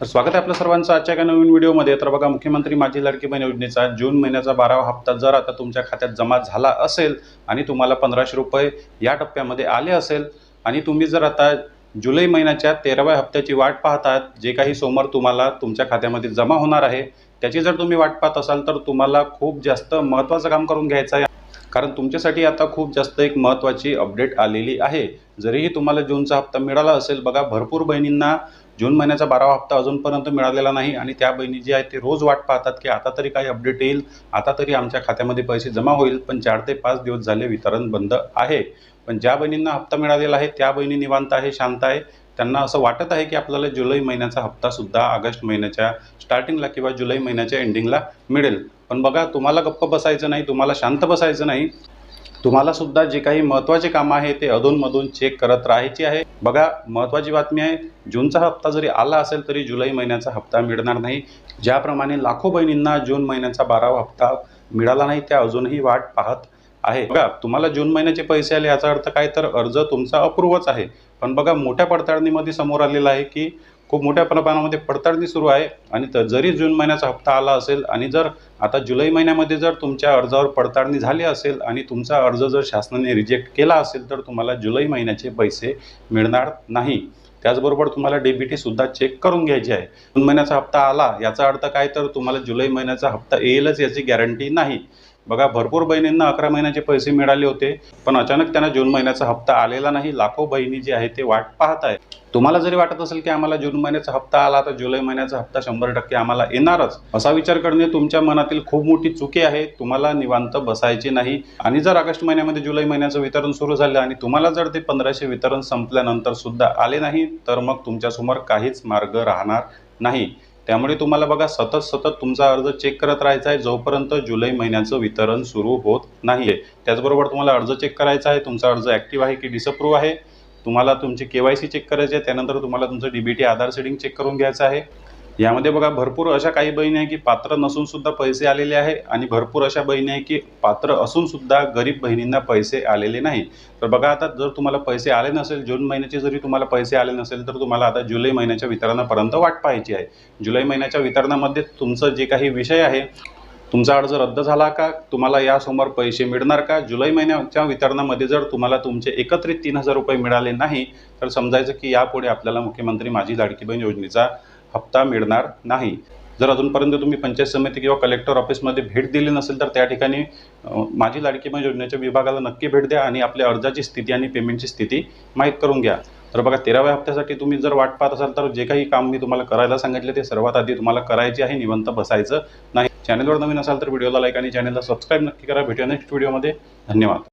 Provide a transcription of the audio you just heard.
तर स्वागत आहे आपल्या सर्वांचं आजच्या एका नवीन व्हिडिओमध्ये. तर बघा मुख्यमंत्री माझी लाडकी बहीण योजनेचा जून महिन्याचा बारावा हप्ता जर आता तुमच्या खात्यात जमा झाला असेल आणि तुम्हाला पंधराशे रुपये या टप्प्यामध्ये आले असेल आणि तुम्ही जर आता जुलै महिन्याच्या तेराव्या हप्त्याची वाट पाहतात जे काही सोमवार तुम्हाला तुमच्या खात्यामध्ये जमा होणार आहे त्याची जर तुम्ही वाट पाहत असाल तर तुम्हाला खूप जास्त महत्त्वाचं काम करून घ्यायचं आहे. कारण तुमच्यासाठी आता खूप जास्त एक महत्त्वाची अपडेट आलेली आहे. जरीही तुम्हाला जूनचा हप्ता मिळाला असेल बघा भरपूर बहिणींना जून महिन्याचा बारावा हप्ता अजूनपर्यंत मिळालेला नाही आणि त्या बहिणी जी आहेत ते रोज वाट पाहतात की आता तरी काही अपडेट येईल आता तरी आमच्या खात्यामध्ये पैसे जमा होईल पण चार ते पाच दिवस झाले वितरण बंद आहे. पण ज्या बहिणींना हप्ता मिळालेला आहे त्या बहिणी निवांत आहे शांत आहे. त्यांना असं वाटत आहे की आपल्याला जुलै महिन्याचा हप्तासुद्धा ऑगस्ट महिन्याच्या स्टार्टिंगला किंवा जुलै महिन्याच्या एंडिंगला मिळेल. पण बघा तुम्हाला गप्प बसायचं नाही तुम्हाला शांत बसायचं नाही. तुम्हाला सुद्धा जे काही महत्त्वाचे कामं आहे ते अधूनमधून चेक करत राहायचे आहे. बघा महत्त्वाची बातमी आहे जूनचा हप्ता जरी आला असेल तरी जुलै महिन्याचा हप्ता मिळणार नाही. ज्याप्रमाणे लाखो बहिणींना जून महिन्याचा बारावा हप्ता मिळाला नाही त्या अजूनही वाट पाहत आहे. बघा तुम्हाला जून महिन्याचे पैसे आले याचा अर्थ काय? तर अर्ज तुमचा अपूर्वच आहे. पण बघा मोठ्या पडताळणीमध्ये समोर आलेलं आहे की खूप मोठ्या प्रमाणामध्ये पडताळणी सुरू आहे. आणि तर जरी जून महिन्याचा हप्ता आला असेल आणि जर आता जुलै महिन्यामध्ये जर तुमच्या अर्जावर पडताळणी झाली असेल आणि तुमचा अर्ज जर शासनाने रिजेक्ट केला असेल तर तुम्हाला जुलै महिन्याचे पैसे मिळणार नाही. त्याचबरोबर तुम्हाला डीबीटी सुद्धा चेक करून घ्यायची आहे. जून महिन्याचा हप्ता आला याचा अर्थ काय? तर तुम्हाला जुलै महिन्याचा हप्ता येईलच याची गॅरंटी नाही. बघा भरपूर बहिणींना अकरा महिन्याचे पैसे मिळाले होते पण अचानक त्यांना जून महिन्याचा हप्ता आलेला नाही. लाखो बहिणी जे आहे ते वाट पाहत आहे तुम्हाला जरी वाटत असेल की आम्हाला जून महिन्याचा हप्ता आला तर जुलै महिन्याचा हप्ता शंभर टक्के आम्हाला येणारच. असा विचार करणे तुमच्या मनातील खूप मोठी चुकी आहे. तुम्हाला निवांत बसायची नाही. आणि जर ऑगस्ट महिन्यामध्ये जुलै महिन्याचं वितरण सुरू झालं आणि तुम्हाला जर ते पंधराशे वितरण संपल्यानंतर सुद्धा आले नाही तर मग तुमच्यासमोर काहीच मार्ग राहणार नाही. त्यामुळे तुम्हाला बघा सतत सतत तुमचा अर्ज चेक करत राहायचा आहे. जोपर्यंत जुलै महिन्याचं वितरण सुरू होत नाही आहे त्याचबरोबर तुम्हाला अर्ज चेक करायचा आहे. तुमचा अर्ज ॲक्टिव्ह आहे की डिसअप्रूव्ह आहे? तुम्हाला तुमची के वाय सी चेक करायची आहे. त्यानंतर तुम्हाला तुमचं D B T Aadhaar setting check करून घ्यायचं आहे. यामध्ये बघा भरपूर अशा काही बहिणी आहे की पात्र नसून सुद्धा पैसे आलेले आहे आणि भरपूर अशा बहिणी आहे की पात्र असून सुद्धा गरीब बहिणींना पैसे आलेले नाही. तर बघा आता जर तुम्हाला पैसे आले नसेल जून महिन्याचे जरी तुम्हाला पैसे आले नसेल तर तुम्हाला आता जुलै महिन्याच्या वितरणापर्यंत वाट पाहायची आहे. जुलै महिन्याच्या वितरणामध्ये तुमचं जे काही विषय आहे तुमचा अर्ज रद्द झाला का? तुम्हाला यासमोर पैसे मिळणार का? जुलै महिन्याच्या वितरणामध्ये जर तुम्हाला तुमचे एकत्रित तीन हजार रुपये मिळाले नाही तर समजायचं की यापुढे आपल्याला मुख्यमंत्री माझी लाडकी बहीण योजनेचा हप्ता मिळणार नाही. जर अजूनपर्यंत तुम्ही पंचायत समिती किंवा कलेक्टर ऑफिसमध्ये भेट दिली नसेल तर त्या ठिकाणी माझी लाडकी बहीण योजनेच्या विभागाला नक्की भेट द्या आणि आपल्या अर्जाची स्थिती आणि पेमेंटची स्थिती माहीत करून घ्या. तर बघा तेराव्या हप्त्यासाठी तुम्ही जर वाट पाहत असाल तर जे काही काम मी तुम्हाला करायला सांगितले ते सर्वात आधी तुम्हाला करायचे आहे निवंत बसायचं नाही. चॅनलवर नवीन असाल तर व्हिडिओला लाईक आणि चॅनलला सबस्क्राईब नक्की करा. भेटूया नेक्स्ट व्हिडिओमध्ये धन्यवाद.